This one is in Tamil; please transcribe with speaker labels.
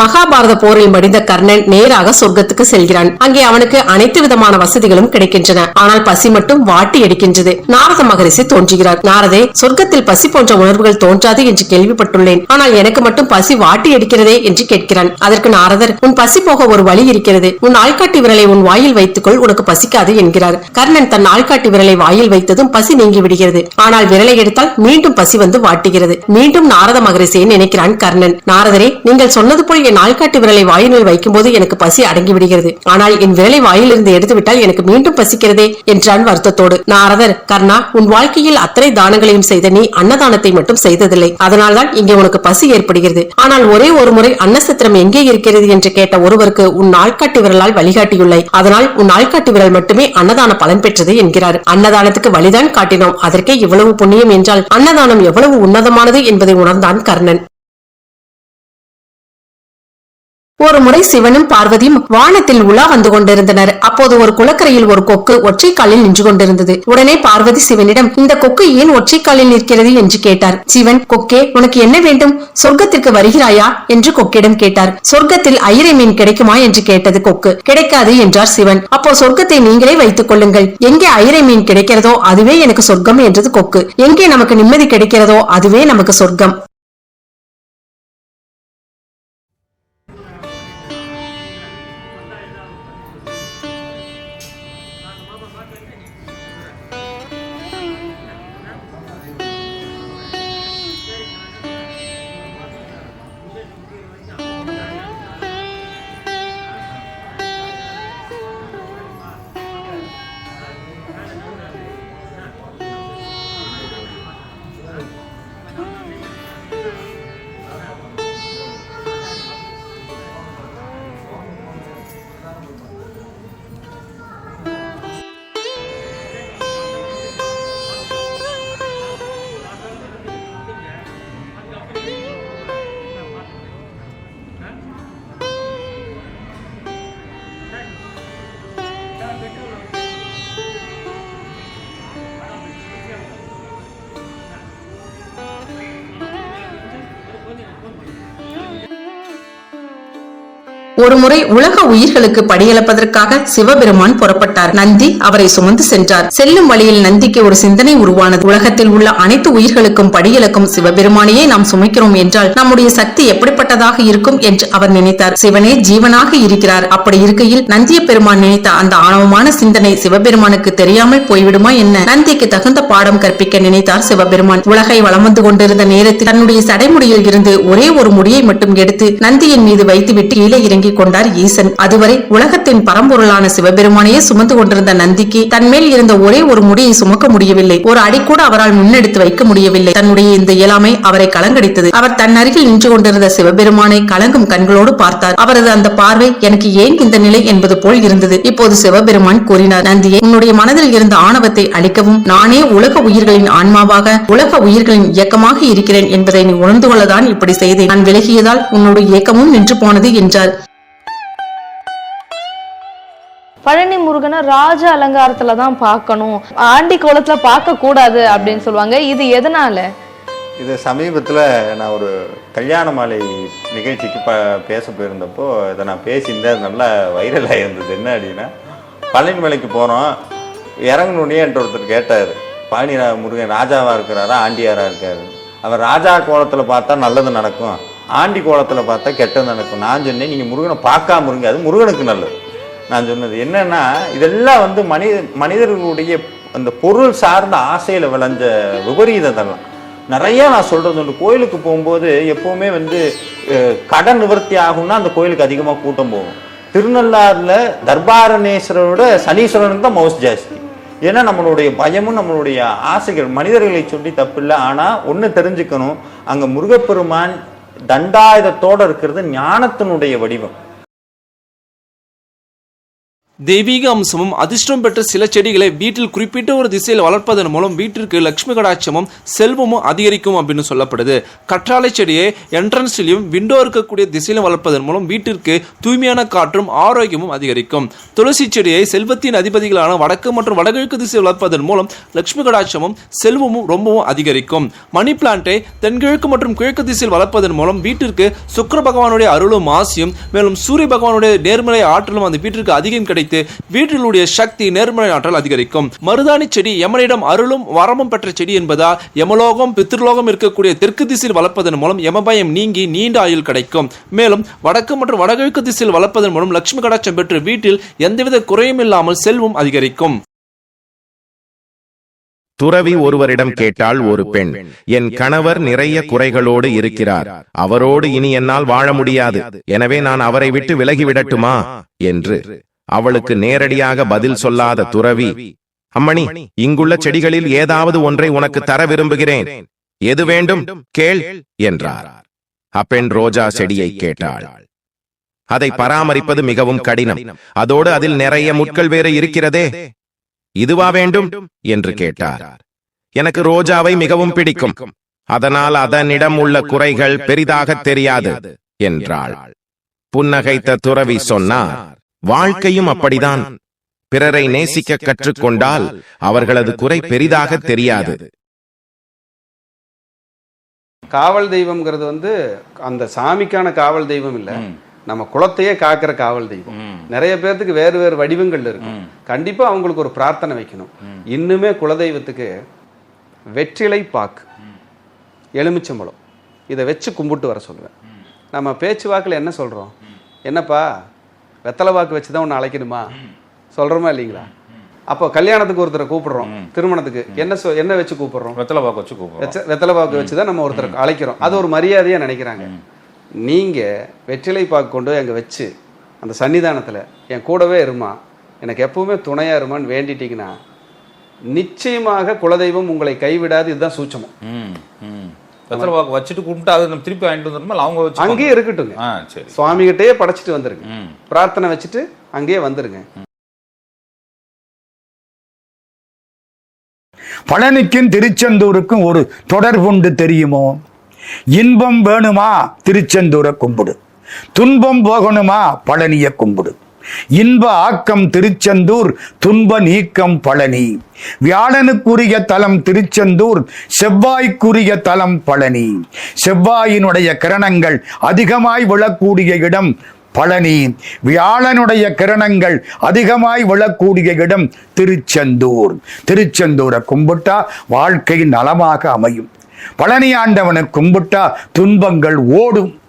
Speaker 1: மகாபாரத போரில் மடிந்த கர்ணன் நேராக சொர்க்கத்துக்கு செல்கிறான். அங்கே அவனுக்கு அனைத்து விதமான வசதிகளும் கிடைக்கின்றன. ஆனால் பசி மட்டும் வாட்டி எடுக்கின்றது நாரத மகரிஷி தோன்றுகிறார். நாரதே சொர்க்கத்தில் பசி போன்ற உணர்வுகள் தோன்றாது என்று கேள்விப்பட்டுள்ளேன். ஆனால் எனக்கு மட்டும் பசி வாட்டி எடுக்கிறதே என்று கேட்கிறான். அதற்கு நாரதர் உன் பசி போக ஒரு வழி இருக்கிறது. உன் ஆள்காட்டி விரலை உன் வாயில் வைத்துக்கொள் உனக்கு பசிக்காது என்கிறார். கர்ணன் தன் ஆள்காட்டி விரலை வாயில் வைத்ததும் பசி நீங்கி விடுகிறது. ஆனால் விரலை எடுத்தால் மீண்டும் பசி வந்து வாட்டுகிறது. மீண்டும் நாரத மகரிசியை நினைக்கிறான் கர்ணன். நாரதரே நீங்கள் சொன்னது போல் என் ஆள்காட்டி விரலை வாயினுள் வைக்கும்போது எனக்கு பசி அடங்கி விடுகிறது ஆனால் என் விரலை வாயிலிருந்து எடுத்துவிட்டால் எனக்கு மீண்டும் பசிக்கிறதே என்றான் வருத்தத்தோடு. நாரதர் கர்ணா உன் வாழ்க்கையில் அத்தனை தானங்களையும் செய்த நீ அன்னதானத்தை மட்டும் செய்ததில்லை. அதனால்தான் இங்கே உனக்கு பசி ஏற்படுகிறது. ஆனால் ஒரே ஒரு முறை அன்னசத்திரம் எங்கே இருக்கிறது? என்று கேட்ட ஒருவருக்கு உன் ஆள்காட்டி விரலால் வழிகாட்டியுள்ளை அதனால் உன் ஆள்காட்டி விரல் மட்டுமே அன்னதான பலன் பெற்றது என்கிறார். அன்னதானத்துக்கு வழிதான் காட்டினோம். அதற்கே இவ்வளவு புண்ணியம் என்றால் அன்னதானம் எவ்வளவு உன்னதமானது என்பதை உணர்ந்தான் கர்ணன். ஒரு முறை சிவனும் பார்வதியும் வானத்தில் உலா வந்து கொண்டிருந்தனர். அப்போது ஒரு குளக்கரையில் ஒரு கொக்கு ஒற்றை காலில் நின்று கொண்டிருந்தது. உடனே பார்வதி சிவனிடம் இந்த கொக்கு ஏன் ஒற்றை காலில் நிற்கிறது? என்று கேட்டார். சிவன் கொக்கே உனக்கு என்ன வேண்டும்? சொர்க்கத்திற்கு வருகிறாயா? என்று கொக்கிடம் கேட்டார். சொர்க்கத்தில் ஐரை மீன் கிடைக்குமா? என்று கேட்டது கொக்கு. கிடைக்காது என்றார் சிவன். அப்போ சொர்க்கத்தை நீங்களே வைத்துக் கொள்ளுங்கள். எங்கே ஐரை மீன் கிடைக்கிறதோ அதுவே எனக்கு சொர்க்கம் என்றது கொக்கு. எங்கே நமக்கு நிம்மதி கிடைக்கிறதோ அதுவே நமக்கு சொர்க்கம். ஒருமுறை உலக உயிர்களுக்கு படியளப்பதற்காக சிவபெருமான் புறப்பட்டார். நந்தி அவரை சுமந்து சென்றார். செல்லும் வழியில் நந்திக்கு ஒரு சிந்தனை உருவானது. உலகத்தில் உள்ள அனைத்து உயிர்களுக்கும் படியளக்கும் சிவபெருமானையே நாம் சுமைக்கிறோம் என்றால் நம்முடைய சக்தி எப்படிப்பட்டதாக இருக்கும் என்று அவர் நினைத்தார். சிவனே ஜீவனாக இருக்கிறார். அப்படி இருக்கையில் நந்திய பெருமான் நினைத்த அந்த ஆணவமான சிந்தனை சிவபெருமானுக்கு தெரியாமல் போய்விடுமா என்ன? நந்திக்கு தகுந்த பாடம் கற்பிக்க நினைத்தார் சிவபெருமான். உலகை வளம் வந்து கொண்டிருந்த நேரத்தில் தன்னுடைய சடைமுடியில் இருந்து ஒரே ஒரு முடியை மட்டும் எடுத்து நந்தியின் மீது வைத்துவிட்டு கீழே இறங்கி இறங்கிக் கொண்டார் ஈசன். அதுவரை உலகத்தின் பரம்பொருளான சிவபெருமானையே சுமந்து கொண்டிருந்த நந்திக்கு தன்மேல் இருந்த ஒரே ஒரு முடியை சுமக்க முடியவில்லை. ஒரு அடி கூட அவரால் முன்னெடுத்து வைக்க முடியவில்லை. தன்னுடைய இந்த இயலாமை அவரை கலங்கடித்தது. அவர் தன் அருகில் நின்று கொண்டிருந்த சிவபெருமானை கலங்கும் கண்களோடு பார்த்தார். அவரது அந்த பார்வை எனக்கு ஏன் இந்த நிலை என்பது போல் இருந்தது. இப்போது சிவபெருமான் கூறினார் நந்தியை உன்னுடைய மனதில் இருந்த ஆணவத்தை அழிக்கவும் நானே உலக உயிர்களின் ஆன்மாவாக உலக உயிர்களின் இயக்கமாக இருக்கிறேன் என்பதை நீ உணர்ந்து கொள்ளதான் இப்படி செய்தேன். நான் விலகியதால் உன்னுடைய இயக்கமும் நின்று போனது என்றார்.
Speaker 2: பழனி முருகனை ராஜ அலங்காரத்துல தான் பார்க்கணும். ஆண்டி கோலத்துல பார்க்க கூடாது அப்படின்னு சொல்லுவாங்க. இது எதனால?
Speaker 3: இது சமீபத்தில் நான் ஒரு கல்யாண மாலை நிகழ்ச்சிக்கு ப பேச போயிருந்தப்போ இதை நான் பேசியிருந்தேன். நல்லா வைரலாக இருந்தது என்ன அப்படின்னா பழனி மலைக்கு போகிறோம் இறங்கணுன்னே என்கிட்ட ஒருத்தர் கேட்டார். பழனி முருகன் ராஜாவாக இருக்கிறாரா? ஆண்டியாராக இருக்காரு. அவர் ராஜா கோலத்தில் பார்த்தா நல்லது நடக்கும். ஆண்டி கோலத்தில் பார்த்தா கெட்டது நடக்கும். நான் சொன்னேன் நீங்கள் முருகனை பார்க்காம இருங்க. அது முருகனுக்கு நல்லது. நான் சொன்னது என்னன்னா இதெல்லாம் வந்து மனித மனிதர்களுடைய அந்த பொருள் சார்ந்த ஆசையில் விளைஞ்ச விபரீதத்தெல்லாம் நிறைய நான் சொல்றது உண்டு. கோயிலுக்கு போகும்போது எப்பவுமே வந்து கடன் நிவர்த்தி ஆகும்னா அந்த கோயிலுக்கு அதிகமாக கூட்டம் போகும். திருநள்ளாறுல தர்பாரணேஸ்வரோட சனீஸ்வரனுக்கு தான் மவுஸ் ஜாஸ்தி. ஏன்னா நம்மளுடைய பயமும் நம்மளுடைய ஆசைகள் மனிதர்களை சொல்லி தப்பில்லை. ஆனால் ஒன்று தெரிஞ்சுக்கணும். அங்கே முருகப்பெருமான் தண்டாயுதத்தோட இருக்கிறது ஞானத்தினுடைய வடிவம்.
Speaker 4: தெய்வீக அம்சமும் அதிர்ஷ்டம் பெற்ற சில செடிகளை வீட்டில் குறிப்பிட்ட ஒரு திசையில் வளர்ப்பதன் மூலம் வீட்டிற்கு லட்சுமி கடாட்சமும் செல்வமும் அதிகரிக்கும் அப்படின்னு சொல்லப்படுது. கற்றாழை செடியை என்ட்ரன்ஸ்லையும் விண்டோ இருக்கக்கூடிய திசையிலும் வளர்ப்பதன் மூலம் வீட்டிற்கு தூய்மையான காற்றும் ஆரோக்கியமும் அதிகரிக்கும். துளசி செடியை செல்வத்தின் அதிபதிகளான வடக்கு மற்றும் வடகிழக்கு திசையில் வளர்ப்பதன் மூலம் லட்சுமி கடாட்சமும் செல்வமும் ரொம்பவும் அதிகரிக்கும். மணி பிளான்ட்டை தென்கிழக்கு மற்றும் கிழக்கு திசையில் வளர்ப்பதன் மூலம் வீட்டிற்கு சுக்கிர பகவானுடைய அருளும் ஆசியும் மேலும் சூரிய பகவானுடைய நேர்மறை ஆற்றலும் அந்த வீட்டிற்கு அதிகம் கிடைக்கும். வைத்து வீட்டிலுடைய சக்தி நேர்மறை ஆற்றல் அதிகரிக்கும். மருதாணி செடி யமனிடம் அருளும் வரமும் பெற்ற செடி என்பதால் யமலோகம் பித்ருலோகம் இருக்கக்கூடிய தெற்கு திசையில் வளர்ப்பதன் மூலம் யமபயம் நீங்கி நீண்ட ஆயுள் கிடைக்கும். மேலும் வடக்கு மற்றும் வடகிழக்கு திசையில் வளர்ப்பதன் மூலம் லட்சுமி கடாட்சம் பெற்று வீட்டில் எந்தவித குறையும் இல்லாமல் செல்வம் அதிகரிக்கும்.
Speaker 5: துறவி ஒருவரிடம் கேட்டாள் ஒரு பெண் என் கணவர் நிறைய குறைகளோடு இருக்கிறார். அவரோடு இனி என்னால் வாழ முடியாது. எனவே நான் அவரை விட்டு விலகிவிடட்டுமா என்று அவளுக்கு நேரடியாக பதில் சொல்லாத துறவி. அம்மணி இங்குள்ள செடிகளில் ஏதாவது ஒன்றை உனக்கு தர விரும்புகிறேன். எது வேண்டும்? கேள் என்றார். அப்பெண் ரோஜா செடியை கேட்டாள். அதை பராமரிப்பது மிகவும் கடினம். அதோடு அதில் நிறைய முட்கள் வேறு இருக்கிறதே. இதுவா வேண்டும் என்று கேட்டார். எனக்கு ரோஜாவை மிகவும் பிடிக்கும். அதனால் அதனிடம் உள்ள குறைகள் பெரிதாக தெரியாது என்றாள். புன்னகைத்த துறவி சொன்னார். வாழ்க்கையும் அப்படிதான். பிறரை நேசிக்க கற்றுக்கொண்டால் அவர்களது குறை பெரிதாக தெரியாது.
Speaker 6: காவல் தெய்வம்ங்கிறது வந்து அந்த சாமிக்கான காவல் தெய்வம் இல்ல. நம்ம குலத்தையே காக்கிற காவல் தெய்வம். நிறைய பேர்த்துக்கு வேறு வேறு வடிவங்கள் இருக்கு கண்டிப்பா அவங்களுக்கு ஒரு பிரார்த்தனை வைக்கணும். இன்னுமே குலதெய்வத்துக்கு வெற்றிலை பாக்கு எலுமிச்சம்பழம் இதை வச்சு கும்பிட்டு வர சொல்லுவேன். நம்ம பேச்சு வாக்கில் என்ன சொல்றோம்? என்னப்பா? வெத்தலை வாக்கு வச்சு தான் ஒன்று அழைக்கணுமா? சொல்றோமா இல்லைங்களா? அப்போ கல்யாணத்துக்கு ஒருத்தரை கூப்பிடுறோம் திருமணத்துக்கு. என்ன சொ என்ன வச்சு கூப்பிடுறோம்?
Speaker 3: வெத்தலை பாக்கு வச்சு கூப்பிடுறோம்.
Speaker 6: வெத்தலை பாக்கு வச்சு தான் நம்ம ஒருத்தரை அழைக்கிறோம். அது ஒரு மரியாதையா நினைக்கிறாங்க. நீங்க வெற்றிலை பாக்கு கொண்டு போய் அங்க வச்சு அந்த சன்னிதானத்துல என் கூடவே இருமா? எனக்கு எப்பவுமே துணையா இருமான்னு வேண்டிட்டீங்கன்னா நிச்சயமாக குலதெய்வம் உங்களை கைவிடாது இதுதான் சூட்சமம்.
Speaker 7: பாக்கு வச்சுட்டு கும்பிட்டு அதை நம்ம திருப்பி வாங்கிட்டு வந்துருமா அவங்க வச்சு
Speaker 6: அங்கேயே இருக்கட்டுங்க.
Speaker 7: ஆ சரி.
Speaker 6: படைச்சிட்டு வந்துருங்க. பிரார்த்தனை வச்சுட்டு அங்கேயே வந்துருங்க.
Speaker 8: பழனிக்கும் திருச்செந்தூருக்கும் ஒரு தொடர்புண்டு தெரியுமோ? இன்பம் வேணுமா? திருச்செந்தூரை கும்பிடு. துன்பம் போகணுமா? பழனிய கும்பிடு. இன்ப ஆக்கம் திருச்செந்தூர் துன்ப நீக்கம் பழனி. வியாழனுக்குரிய தலம் திருச்செந்தூர் செவ்வாய்க்குரிய தலம் பழனி. செவ்வாயினுடைய கிரணங்கள் அதிகமாய் விழக்கூடிய இடம் பழனி. வியாழனுடைய கிரணங்கள் அதிகமாய் விழக்கூடிய இடம் திருச்செந்தூர். திருச்செந்தூரை கும்பிட்டா வாழ்க்கை நலமாக அமையும். பழனி ஆண்டவனை கும்பிட்டா துன்பங்கள் ஓடும்.